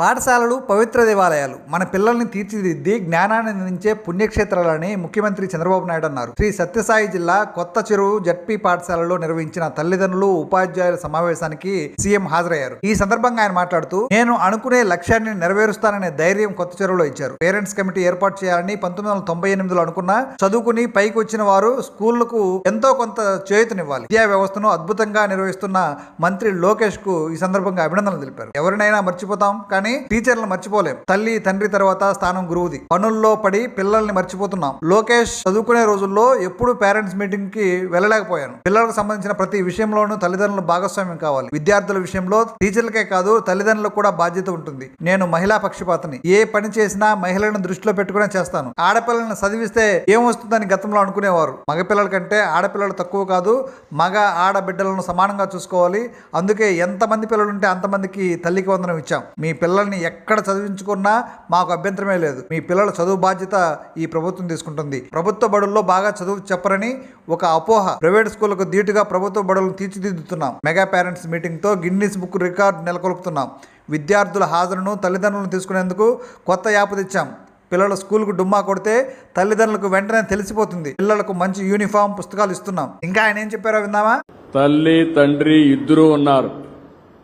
పాఠశాలలు పవిత్ర దేవాలయాలు. మన పిల్లల్ని తీర్చిదిద్ది జ్ఞానాన్ని అందించే పుణ్యక్షేత్రాలని ముఖ్యమంత్రి చంద్రబాబు నాయుడు అన్నారు. శ్రీ సత్యసాయి జిల్లా కొత్త చెరువు జడ్పీ పాఠశాలలో నిర్వహించిన తల్లిదండ్రులు ఉపాధ్యాయుల సమావేశానికి సీఎం హాజరయ్యారు. ఈ సందర్భంగా ఆయన మాట్లాడుతూ నేను అనుకునే లక్ష్యాన్ని నెరవేరుస్తాననే ధైర్యం కొత్త చెరువులో ఇచ్చారు. పేరెంట్స్ కమిటీ ఏర్పాటు చేయాలని పంతొమ్మిది వందల తొంభై ఎనిమిదిలో అనుకున్న చదువుకుని పైకి వచ్చిన వారు స్కూళ్ళకు ఎంతో కొంత చేయుతనివ్వాలి. విద్యా వ్యవస్థను అద్భుతంగా నిర్వహిస్తున్న మంత్రి లోకేష్కు ఈ సందర్భంగా అభినందనలు తెలిపారు. ఎవరినైనా మర్చిపోతాం కానీ టీచర్లను మర్చిపోలేం. తల్లి తండ్రి తర్వాత స్థానం గురువుది. పనుల్లో పడి పిల్లల్ని మర్చిపోతున్నాం. లోకేష్ చదువుకునే రోజుల్లో ఎప్పుడు పేరెంట్స్ మీటింగ్కి వెళ్ళలేకపోయాను. పిల్లలకు సంబంధించిన ప్రతి విషయంలోనూ తల్లిదండ్రులు భాగస్వామ్యం కావాలి. విద్యార్థుల విషయంలో టీచర్లకే కాదు తల్లిదండ్రులకు కూడా బాధ్యత ఉంటుంది. నేను మహిళా పక్షపాతని. ఏ పని చేసినా మహిళలను దృష్టిలో పెట్టుకునే చేస్తాను. ఆడపిల్లలను చదివిస్తే ఏమొస్తుందని గతంలో అనుకునేవారు. మగపిల్లల కంటే ఆడపిల్లలు తక్కువ కాదు మగ ఆడబిడ్డలను సమానంగా చూసుకోవాలి. అందుకే ఎంతమంది పిల్లలుంటే అంతమందికి తల్లికి వందనం ఇచ్చాం. మీ పిల్లల్ని ఎక్కడ చదివించుకున్నా మాకు అభ్యంతరమే లేదు. మీ పిల్లల చదువు బాధ్యత ఈ ప్రభుత్వం తీసుకుంటుంది. ప్రభుత్వ బడుల్లో బాగా చదువు చెప్పరని ఒక అపోహ. ప్రైవేట్ స్కూళ్ళకు ధీటుగా ప్రభుత్వ బడులను తీర్చిదిద్దుతున్నాం. మెగా పేరెంట్స్ మీటింగ్తో గిన్నీస్ బుక్ రికార్డు నెలకొల్పుతున్నాం. విద్యార్థుల హాజరును తల్లిదండ్రులను తీసుకునేందుకు కొత్త యాప్ తెచ్చాం. పిల్లలు స్కూల్కు డుమ్మా కొడితే తల్లిదండ్రులకు వెంటనే తెలిసిపోతుంది. పిల్లలకు మంచి యూనిఫామ్ పుస్తకాలు ఇస్తున్నాం. ఇంకా ఆయన ఏం చెప్పారో విన్నావా తల్లి తండ్రి ఇద్దరు ఉన్నారు.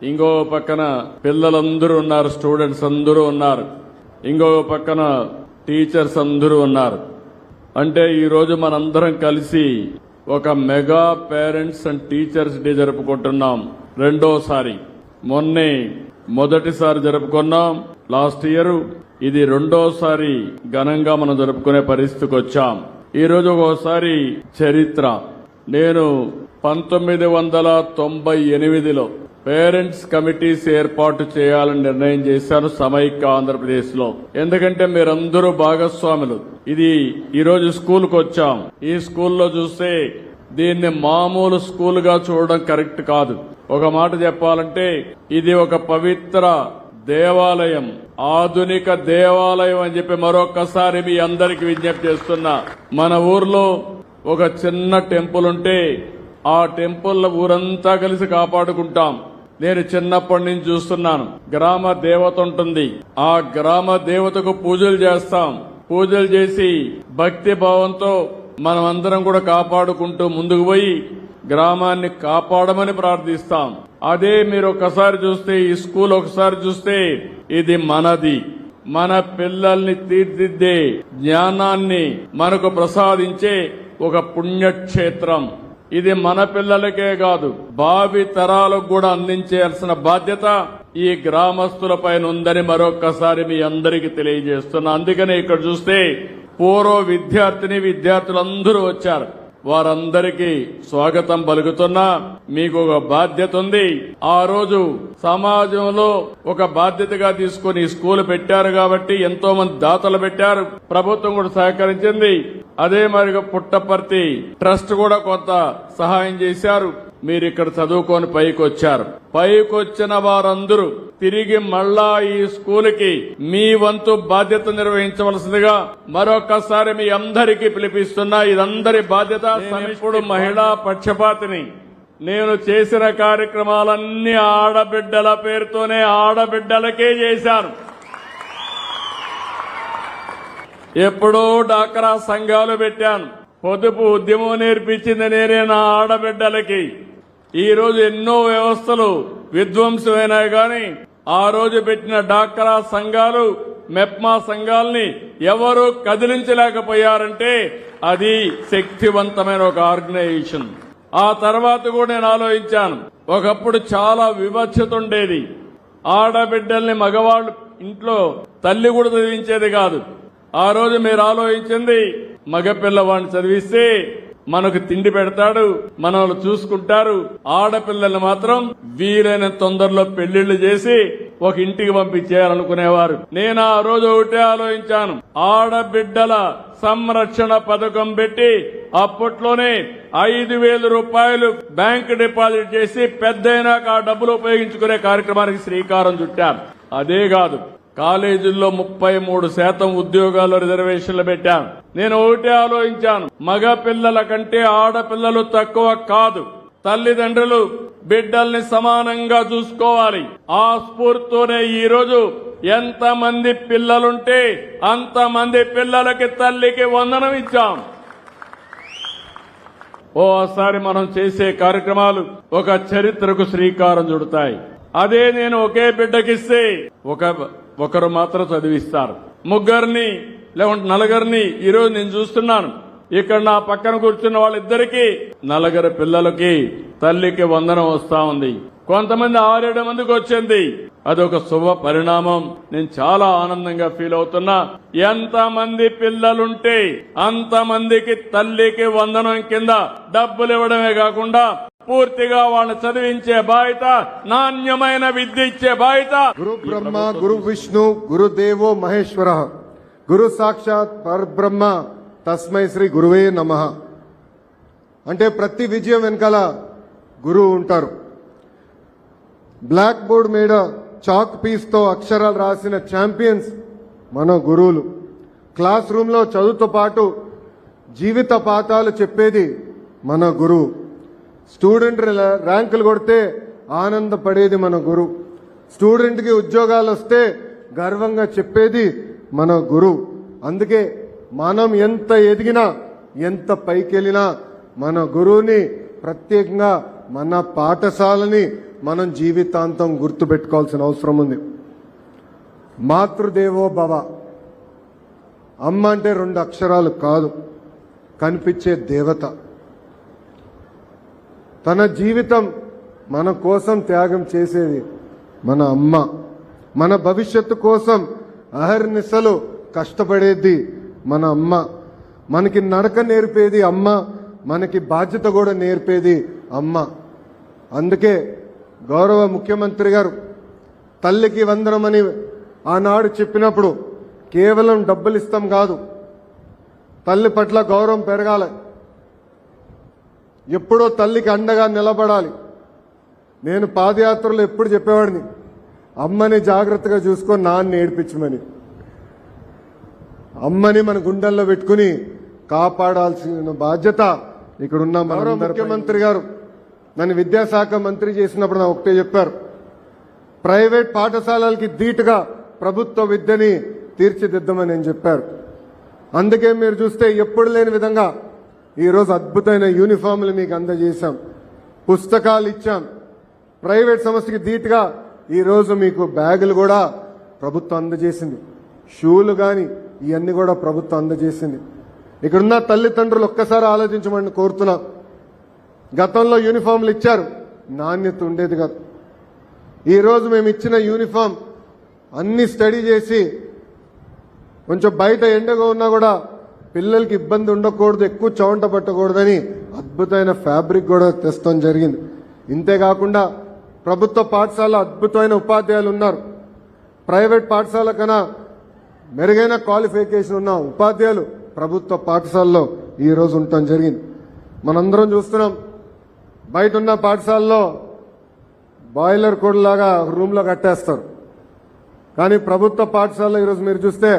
ఇంకో పక్కన పిల్లలందరూ ఉన్నారు స్టూడెంట్స్ అందరూ ఉన్నారు. ఇంకో పక్కన టీచర్స్ అందరూ ఉన్నారు. అంటే ఈరోజు మనందరం కలిసి ఒక mega parents and teachers day జరుపుకుంటున్నాం రెండోసారి. మొన్నే మొదటిసారి జరుపుకున్నాం. లాస్ట్ ఇయర్ ఇది రెండోసారి ఘనంగా మనం జరుపుకునే పరిస్థితికి వచ్చాం. ఈరోజు ఒకసారి చరిత్ర. నేను పంతొమ్మిది వందల తొంభై ఎనిమిదిలో పేరెంట్స్ కమిటీస్ ఏర్పాటు చేయాలని నిర్ణయం చేశాను సమైక్య ఆంధ్రప్రదేశ్లో ఎందుకంటే మీరందరూ భాగస్వాములు. ఇది ఈ రోజు స్కూల్కు వచ్చాం. ఈ స్కూల్లో చూస్తే దీన్ని మామూలు స్కూల్గా చూడడం కరెక్ట్ కాదు. ఒక మాట చెప్పాలంటే ఇది ఒక పవిత్ర దేవాలయం. ఆధునిక దేవాలయం అని చెప్పి మరొకసారి మీ అందరికి విజ్ఞప్తి చేస్తున్నా. మన ఊర్లో ఒక చిన్న టెంపుల్ ఉంటే ఆ టెంపుల్ ఊరంతా కలిసి కాపాడుకుంటాం. నేను చిన్నప్పటి నుంచి చూస్తున్నాను. గ్రామ దేవత ఉంటుంది. ఆ గ్రామ దేవతకు పూజలు చేస్తాం. పూజలు చేసి భక్తి భావంతో మనం అందరం కూడా కాపాడుకుంటూ ముందుకు పోయి గ్రామాన్ని కాపాడమని ప్రార్థిస్తాం. అదే మీరు ఒకసారి చూస్తే ఈ స్కూల్ ఒకసారి చూస్తే ఇది మనది. మన పిల్లల్ని తీర్చిదిద్దే జ్ఞానాన్ని మనకు ప్రసాదించే ఒక పుణ్యక్షేత్రం. ఇది మన పిల్లలకే కాదు భావి తరాలకు కూడా అందించాల్సిన బాధ్యత ఈ గ్రామస్తుల పైన ఉందని మరొక్కసారి మీ అందరికీ తెలియజేస్తున్నా. అందుకనే ఇక్కడ చూస్తే పూర్వ విద్యార్థిని విద్యార్థులందరూ వచ్చారు. వారందరికీ స్వాగతం పలుకుతున్నా మీకు ఒక బాధ్యత ఉంది. ఆ రోజు సమాజంలో ఒక బాధ్యతగా తీసుకుని స్కూల్ పెట్టారు కాబట్టి ఎంతో మంది దాతలు పెట్టారు. ప్రభుత్వం కూడా సహకరించింది. అదే మరి పుట్టపర్తి ట్రస్ట్ కూడా కొంత సహాయం చేశారు. మీరు ఇక్కడ చదువుకొని పైకి వచ్చారు పైకి వచ్చిన వారందరూ తిరిగి మళ్ళా ఈ స్కూల్కి మీ వంతు బాధ్యత నిర్వహించవలసిందిగా మరొకసారి మీ అందరికీ పిలిపిస్తున్నా. ఇదందరి బాధ్యత ఇప్పుడు మహిళా పక్షపాతిని. నేను చేసిన కార్యక్రమాలన్నీ ఆడబిడ్డల పేరుతోనే ఆడబిడ్డలకే చేశాను. ఎప్పుడో డాక్రా సంఘాలు పెట్టాను. పొదుపు ఉద్యమం నేర్పించింది నేనే నా ఆడబిడ్డలకి. ఈరోజు ఎన్నో వ్యవస్థలు విధ్వంసమైనాయి గాని ఆ రోజు పెట్టిన డాక్రా సంఘాలు మెప్మా సంఘాలని ఎవరు కదిలించలేకపోయారంటే అది శక్తివంతమైన ఒక ఆర్గనైజేషన్. ఆ తర్వాత కూడా నేను ఆలోచించాను. ఒకప్పుడు చాలా వివక్షత ఉండేది. ఆడబిడ్డల్ని మగవాళ్ళు ఇంట్లో తల్లి కూడా చదివించేది కాదు. ఆ రోజు మీరు ఆలోచించింది మగపిల్లవాడిని చదివిస్తే మనకు తిండి పెడతాడు మనల్ని చూసుకుంటారు. ఆడపిల్లల్ని మాత్రం వీలైన తొందరలో పెళ్ళిళ్ళు చేసి ఒక ఇంటికి పంపించేయాలనుకునేవారు. నేను ఆ రోజు ఒకటే ఆలోచించాను. ఆడబిడ్డల సంరక్షణ పథకం పెట్టి అప్పట్లోనే ఐదు వేల రూపాయలు బ్యాంక్ డిపాజిట్ చేసి పెద్దయినాక ఆ డబ్బులు ఉపయోగించుకునే కార్యక్రమానికి శ్రీకారం చుట్టాను. అదే కాదు కాలేజీల్లో ముప్పై మూడు శాతం ఉద్యోగాలు రిజర్వేషన్లు పెట్టాను. నేను ఒకటే ఆలోచించాను. మగ పిల్లల కంటే ఆడపిల్లలు తక్కువ కాదు. తల్లిదండ్రులు బిడ్డల్ని సమానంగా చూసుకోవాలి. ఆ స్ఫూర్తితోనే ఈ రోజు ఎంతమంది పిల్లలుంటే అంతమంది పిల్లలకి తల్లికి వందనం ఇచ్చాం. ఓసారి మనం చేసే కార్యక్రమాలు ఒక చరిత్రకు శ్రీకారం చుడతాయి. అదే నేను ఒకే బిడ్డకిస్తే ఒక ఒకరు మాత్రం చదివిస్తారు. ముగ్గురిని లేకుంటే నలుగురిని ఈరోజు నేను చూస్తున్నాను. ఇక్కడ నా పక్కన కూర్చున్న వాళ్ళిద్దరికీ నలుగురు పిల్లలకి తల్లికి వందనం వస్తా ఉంది. కొంతమంది ఆరేడు మందికి వచ్చింది. అదొక శుభ పరిణామం. నేను చాలా ఆనందంగా ఫీల్ అవుతున్నా. ఎంత మంది పిల్లలుంటే అంతమందికి తల్లికి వందనం కింద డబ్బులు ఇవ్వడమే కాకుండా పూర్తిగా వాళ్ళని చదివించే బాధ్యత నాణ్యమైన విద్య ఇచ్చే బాధ్యత. గురు బ్రహ్మ గురు విష్ణు గురుదేవో మహేశ్వర. గురు సాక్షాత్ పరబ్రహ్మ. తస్మై శ్రీ గురువే నమ. అంటే ప్రతి విజయం వెనకాల గురువు ఉంటారు. బ్లాక్ బోర్డ్ మీద చాక్ పీస్తో అక్షరాలు రాసిన ఛాంపియన్స్ మన గురువులు. క్లాస్ రూమ్లో చదువుతో పాటు జీవిత పాఠాలు చెప్పేది మన గురువు. స్టూడెంట్ ర్యాంకులు కొడితే ఆనందపడేది మన గురువు స్టూడెంట్కి ఉద్యోగాలు వస్తే గర్వంగా చెప్పేది మన గురువు అందుకే మనం ఎంత ఎదిగినా ఎంత పైకెళ్ళినా మన గురువుని ప్రత్యేకంగా మన పాఠశాలని మనం జీవితాంతం గుర్తుపెట్టుకోవాల్సిన అవసరం ఉంది. మాతృదేవో భవ. అమ్మ అంటే రెండు అక్షరాలు కాదు. కనిపించే దేవత. తన జీవితం మన కోసం త్యాగం చేసేది మన అమ్మ. మన భవిష్యత్తు కోసం అహర్నిశలు కష్టపడేది మన అమ్మ. మనకి నడక నేర్పేది అమ్మ మనకి బాధ్యత కూడా నేర్పేది అమ్మ. అందుకే గౌరవ ముఖ్యమంత్రి గారు తల్లికి వందనమని ఆనాడు చెప్పినప్పుడు కేవలం డబ్బులు ఇస్తాం కాదు తల్లి పట్ల గౌరవం పెరగాలి. ఎప్పుడో తల్లికి అండగా నిలబడాలి. నేను పాదయాత్రలో ఎప్పుడు చెప్పేవాడిని అమ్మని జాగ్రత్తగా చూసుకొని నాన్న ఏడిపించమని. అమ్మని మన గుండెల్లో పెట్టుకుని కాపాడాల్సిన బాధ్యత ఇక్కడ ఉన్న మన ముఖ్యమంత్రి గారు నన్ను విద్యాశాఖ మంత్రి చేసినప్పుడు నాకు ఒకటే చెప్పారు. ప్రైవేట్ పాఠశాలలకి ధీటుగా ప్రభుత్వ విద్యని తీర్చిదిద్దమని నేను చెప్పారు. అందుకే మీరు చూస్తే ఎప్పుడు లేని విధంగా ఈరోజు అద్భుతమైన యూనిఫామ్లు మీకు అందజేశాం. పుస్తకాలు ఇచ్చాం. ప్రైవేట్ సంస్థకి ధీటుగా ఈరోజు మీకు బ్యాగులు కూడా ప్రభుత్వం అందజేసింది. షూలు కానీ ఇవన్నీ కూడా ప్రభుత్వం అందజేసింది. ఇక్కడున్న తల్లిదండ్రులు ఒక్కసారి ఆలోచించమని కోరుతున్నా. గతంలో యూనిఫామ్లు ఇచ్చారు. నాణ్యత ఉండేది కాదు. ఈరోజు మేము ఇచ్చిన యూనిఫామ్ అన్ని స్టడీ చేసి కొంచెం బయట ఎండగా ఉన్నా కూడా పిల్లలకి ఇబ్బంది ఉండకూడదు ఎక్కువ చౌంట పట్టకూడదని అద్భుతమైన ఫ్యాబ్రిక్ కూడా తెస్తాం జరిగింది. ఇంతేకాకుండా ప్రభుత్వ పాఠశాల అద్భుతమైన ఉపాధ్యాయులు ఉన్నారు. ప్రైవేట్ పాఠశాల కన్నా మెరుగైన క్వాలిఫికేషన్ ఉన్న ఉపాధ్యాయులు ప్రభుత్వ పాఠశాలలో ఈరోజు ఉండటం జరిగింది. మనందరం చూస్తున్నాం బయట ఉన్న పాఠశాలలో బాయిలర్ కోడ్లాగా రూమ్లో కట్టేస్తారు. కానీ ప్రభుత్వ పాఠశాలలో ఈరోజు మీరు చూస్తే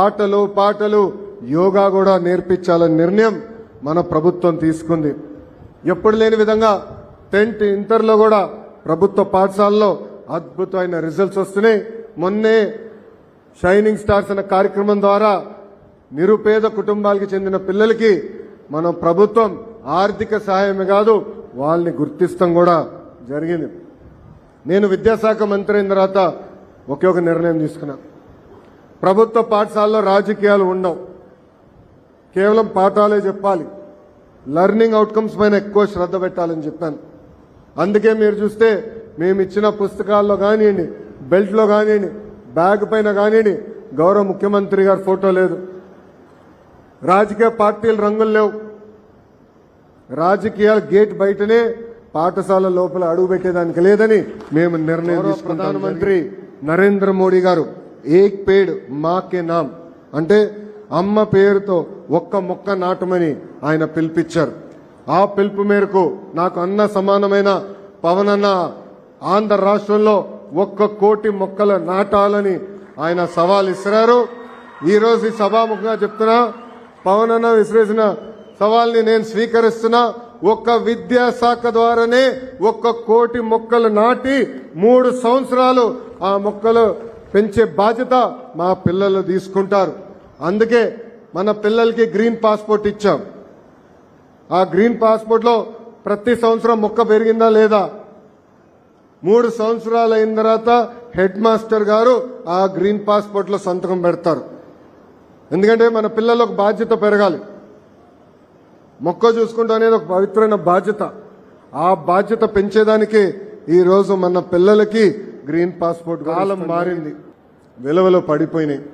ఆటలు పాటలు యోగా కూడా నేర్పించాలనే నిర్ణయం మన ప్రభుత్వం తీసుకుంది. ఎప్పుడు లేని విధంగా టెన్త్ ఇంటర్లో కూడా ప్రభుత్వ పాఠశాలలో అద్భుతమైన రిజల్ట్స్ వస్తున్నాయి. మొన్నే షైనింగ్ స్టార్స్ అనే కార్యక్రమం ద్వారా నిరుపేద కుటుంబాలకి చెందిన పిల్లలకి మన ప్రభుత్వం ఆర్థిక సహాయమే కాదు వాళ్ళని గుర్తిస్తాం కూడా జరిగింది. నేను విద్యాశాఖ మంత్రి అయిన తర్వాత ఒకే ఒక నిర్ణయం తీసుకున్నా. ప్రభుత్వ పాఠశాలలో రాజకీయాలు ఉండవు. కేవలం పాఠాలే చెప్పాలి. లెర్నింగ్ అవుట్కమ్స్ పైన ఎక్కువ శ్రద్ధ పెట్టాలని చెప్పాను. అందుకే మీరు చూస్తే మేము ఇచ్చిన పుస్తకాల్లో కానివ్వండి బెల్ట్లో కానివ్వండి బ్యాగ్ పైన కానివ్వండి గౌరవ ముఖ్యమంత్రి గారి ఫోటో లేదు. రాజకీయ పార్టీల రంగులు లేవు. రాజకీయాల గేట్ బయటనే పాఠశాల లోపల అడుగు పెట్టేదానికి లేదని మేము నిర్ణయం తీసుకున్నాం. ప్రధానమంత్రి నరేంద్ర మోడీ గారు ఏక్ పేడ్ మాకే నామ్. అంటే అమ్మ పేరుతో ఒక్క మొక్క నాటమని ఆయన పిలిపించారు. ఆ పిలుపు మేరకు నాకు అన్న సమానమైన పవన్ అన్న ఆంధ్ర రాష్ట్రంలో ఒక్క కోటి మొక్కలు నాటాలని ఆయన సవాల్ ఇస్తున్నారు. ఈ రోజు ఈ సభాముఖంగా చెప్తున్నా పవన్ అన్న విసిరేసిన సవాల్ని నేను స్వీకరిస్తున్నా. ఒక్క విద్యాశాఖ ద్వారానే ఒక్క కోటి మొక్కలు నాటి మూడు సంవత్సరాలు ఆ మొక్కలు పెంచే బాధ్యత మా పిల్లలు తీసుకుంటారు. అందుకే మన పిల్లలకి గ్రీన్ పాస్పోర్ట్ ఇచ్చాం. ఆ గ్రీన్ పాస్పోర్ట్లో ప్రతి సంవత్సరం మొక్క పెరిగిందా లేదా? మూడు సంవత్సరాలు అయిన తర్వాత హెడ్ మాస్టర్ గారు ఆ గ్రీన్ పాస్పోర్ట్లో సంతకం పెడతారు. ఎందుకంటే మన పిల్లలకు బాధ్యత పెరగాలి. మొక్క చూసుకుంటూ అనేది ఒక పవిత్రమైన బాధ్యత. ఆ బాధ్యత పెంచేదానికి ఈ రోజు మన పిల్లలకి గ్రీన్ పాస్పోర్ట్ కాలం మారింది. విలువలు పడిపోయినాయి.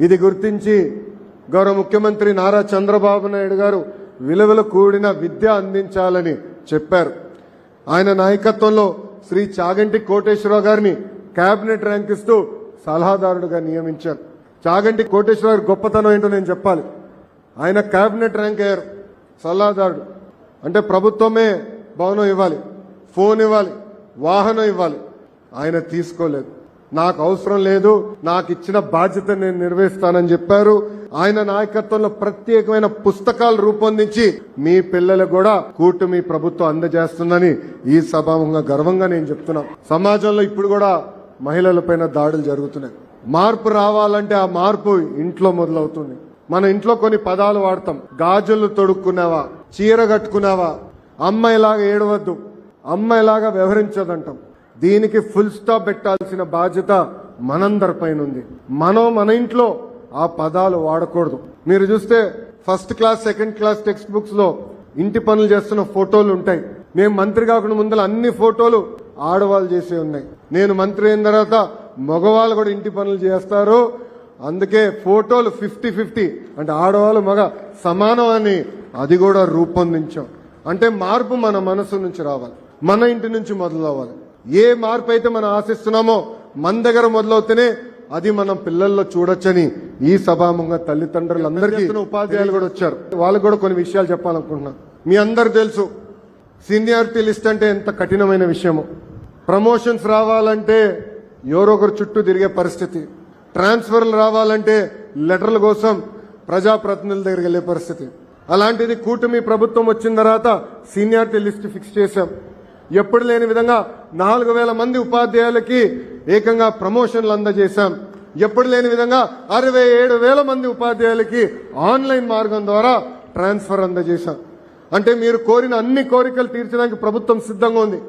ఇది గుర్తించి గౌరవ ముఖ్యమంత్రి నారా చంద్రబాబు నాయుడు గారు విలువలు కూడిన విద్య అందించాలని చెప్పారు. ఆయన నాయకత్వంలో శ్రీ చాగంటి కోటేశ్వరరావు గారిని కేబినెట్ ర్యాంక్ ఇస్తూ సలహాదారుడుగా నియమించారు. చాగంటి కోటేశ్వరరావు గారి గొప్పతనం ఏంటో నేను చెప్పాలి. ఆయన కేబినెట్ ర్యాంక్ అయ్యారు. సలహాదారుడు. అంటే ప్రభుత్వమే భవనం ఇవ్వాలి. ఫోన్ ఇవ్వాలి. వాహనం ఇవ్వాలి. ఆయన తీసుకోలేదు. నాకు అవసరం లేదు నాకు ఇచ్చిన బాధ్యత నేను నిర్వహిస్తానని చెప్పారు. ఆయన నాయకత్వంలో ప్రత్యేకమైన పుస్తకాలు రూపొందించి మీ పిల్లలకు కూడా కూటమి ప్రభుత్వం అందజేస్తుందని ఈ సభాముఖంగా గర్వంగా నేను చెప్తున్నాను సమాజంలో ఇప్పుడు కూడా మహిళలపైన దాడులు జరుగుతున్నాయి. మార్పు రావాలంటే ఆ మార్పు ఇంట్లో మొదలవుతుంది. మన ఇంట్లో కొన్ని పదాలు వాడతాం. గాజులు తొడుక్కున్నావా చీర కట్టుకున్నావా అమ్మాయిలాగా ఏడవద్దు. అమ్మాయిలాగా వ్యవహరించదంటాం. దీనికి ఫుల్ స్టాప్ పెట్టాల్సిన బాధ్యత మనందరిపైన ఉంది మనం మన ఇంట్లో ఆ పదాలు వాడకూడదు. మీరు చూస్తే first class second class text బుక్స్లో ఇంటి పనులు చేస్తున్న ఫోటోలు ఉంటాయి. మేము మంత్రి కాకుండా ముందర అన్ని ఫోటోలు ఆడవాళ్ళు చేసే ఉన్నాయి. నేను మంత్రి అయిన తర్వాత మగవాళ్ళు కూడా ఇంటి పనులు చేస్తారు. అందుకే ఫోటోలు ఫిఫ్టీ ఫిఫ్టీ అంటే ఆడవాళ్ళు మగ సమానం అని అది కూడా రూపొందించాం. అంటే మార్పు మన మనసు నుంచి రావాలి. మన ఇంటి నుంచి మొదలవ్వాలి. ఏ మార్పు అయితే మనం ఆశిస్తున్నామో మన దగ్గర మొదలవుతేనే అది మనం పిల్లల్లో చూడొచ్చని ఈ సభాముఖంగా తల్లిదండ్రులందరికీ ఉపాధ్యాయులు కూడా వచ్చారు. వాళ్ళకు కూడా కొన్ని విషయాలు చెప్పాలనుకుంటున్నాను. మీ అందరు తెలుసు సీనియారిటీ లిస్ట్ అంటే ఎంత కఠినమైన విషయము. ప్రమోషన్స్ రావాలంటే ఎవరో ఒకరు చుట్టూ తిరిగే పరిస్థితి. ట్రాన్స్ఫర్లు రావాలంటే లెటర్ల కోసం ప్రజాప్రతినిధుల దగ్గరికి వెళ్ళే పరిస్థితి. అలాంటిది కూటమి ప్రభుత్వం వచ్చిన తర్వాత సీనియారిటీ లిస్ట్ ఫిక్స్ చేశాం. ఎప్పుడు లేని విధంగా నాలుగు వేల మంది ఉపాధ్యాయులకి ఏకంగా ప్రమోషన్లు అందజేశాం. ఎప్పుడు లేని విధంగా అరవై ఏడు వేల మంది ఉపాధ్యాయులకి ఆన్లైన్ మార్గం ద్వారా ట్రాన్స్ఫర్ అందజేశాం. అంటే మీరు కోరిన అన్ని కోరికలు తీర్చడానికి ప్రభుత్వం సిద్ధంగా ఉంది.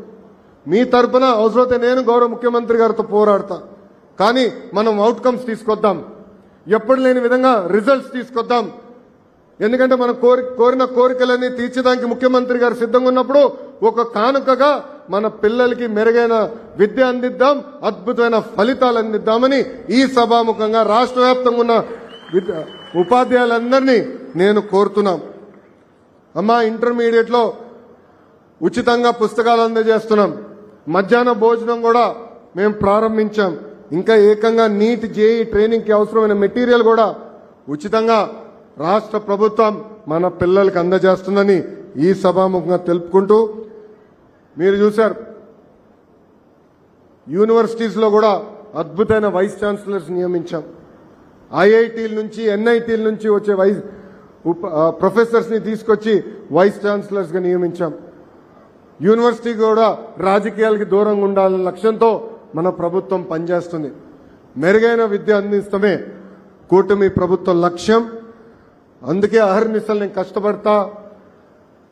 మీ తరపున అవసరమైతే నేను గౌరవ ముఖ్యమంత్రి గారితో పోరాడతా. కానీ మనం అవుట్కమ్స్ తీసుకొద్దాం. ఎప్పుడు లేని విధంగా రిజల్ట్స్ తీసుకొద్దాం. ఎందుకంటే మనం కోరి కోరిన కోరికలన్నీ తీర్చడానికి ముఖ్యమంత్రి గారు సిద్ధంగా ఉన్నప్పుడు ఒక కానుకగా మన పిల్లలకి మెరుగైన విద్య అందిద్దాం అద్భుతమైన ఫలితాలు అందిద్దామని ఈ సభాముఖంగా రాష్ట్ర వ్యాప్తంగా ఉన్న ఉపాధ్యాయులందరినీ నేను కోరుతున్నాం. అమ్మా ఇంటర్మీడియట్లో ఉచితంగా పుస్తకాలు అందజేస్తున్నాం. మధ్యాహ్న భోజనం కూడా మేము ప్రారంభించాం. ఇంకా ఏకంగా నీట్ జేఈ ట్రైనింగ్కి అవసరమైన మెటీరియల్ కూడా ఉచితంగా రాష్ట్ర ప్రభుత్వం మన పిల్లలకి అందజేస్తుందని ఈ సభాముఖంగా తెలుపుకుంటూ మీరు చూశారు. యూనివర్సిటీస్లో కూడా అద్భుతమైన వైస్ ఛాన్సలర్స్ నియమించాం. ఐఐటీల నుంచి ఎన్ఐటీల నుంచి వచ్చే వైస్ ఉప- తీసుకొచ్చి వైస్ ఛాన్సలర్స్గా నియమించాం. యూనివర్సిటీ కూడా రాజకీయాలకి దూరంగా ఉండాలనే లక్ష్యంతో మన ప్రభుత్వం పనిచేస్తుంది. మెరుగైన విద్య అందిస్తమే కూటమి ప్రభుత్వం లక్ష్యం. అందుకే అహర్నిశలు నేను కష్టపడతా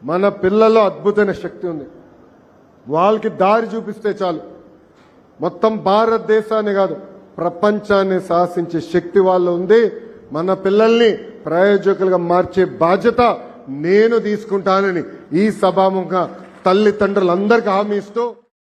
మన పిల్లల్లో అద్భుతమైన శక్తి ఉంది. వాళ్ళకి దారి చూపిస్తే చాలు. మొత్తం భారతదేశాన్ని కాదు ప్రపంచాన్ని శాసించే శక్తి వాళ్ళు ఉంది. మన పిల్లల్ని ప్రయోజకులుగా మార్చే బాధ్యత నేను తీసుకుంటానని ఈ సభాముఖంగా తల్లిదండ్రులందరికీ హామీ ఇస్తూ